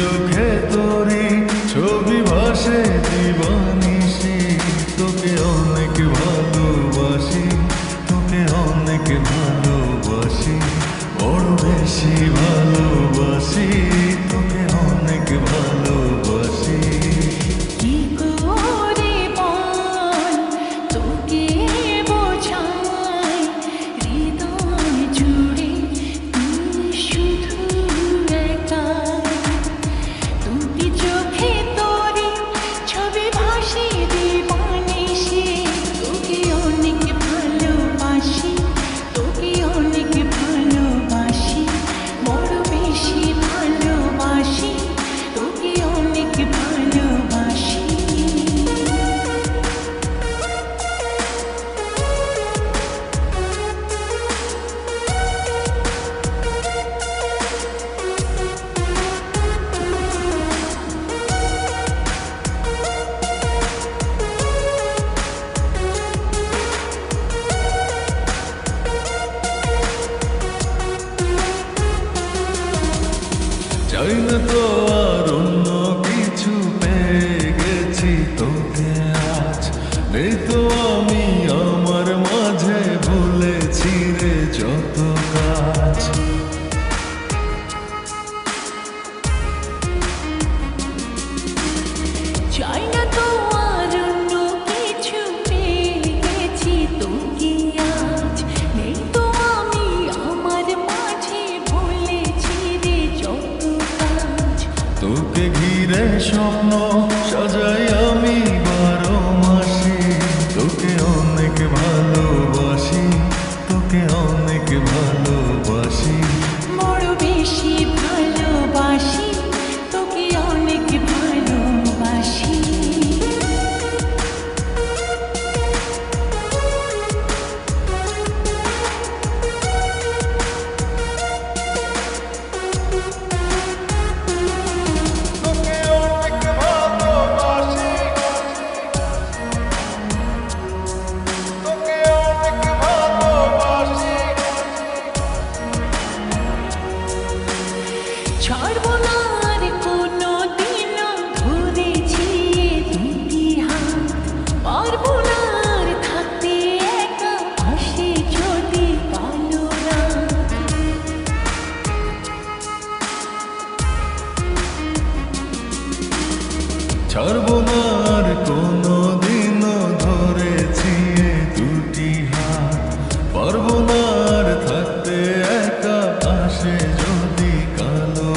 চোখে তোরি ছবি ভাসে জীবনীশি তোকে অনেক ভালোবাসি তোকে অনেক ভালোবাসি বড় বেশি ভালোবাসি। নেই তো আমি আমার মাঝে ভুলেছি রে যত কাজ। চাই না তো আর কিছু পেয়ে গেছি তোকে আজ? নেই তো আমি আমার মাঝে ভুলেছি রে যত কাজ। তোকে ঘিরে স্বপ্ন বড় আর কোনো দিনও ধরেছি দুটি হাত। পারব না আর থাকতে একা আসে যদি কালো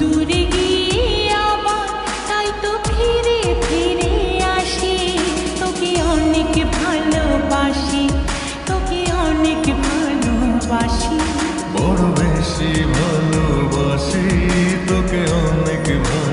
দূরে গিয়ে আবার তাই তো ফিরে ফিরে আসি। তোকে অনেক ভালোবাসি তোকে অনেক ভালোবাসি। বড় বেশি ভালোবাসি তোকে অনেক ভালোবাসি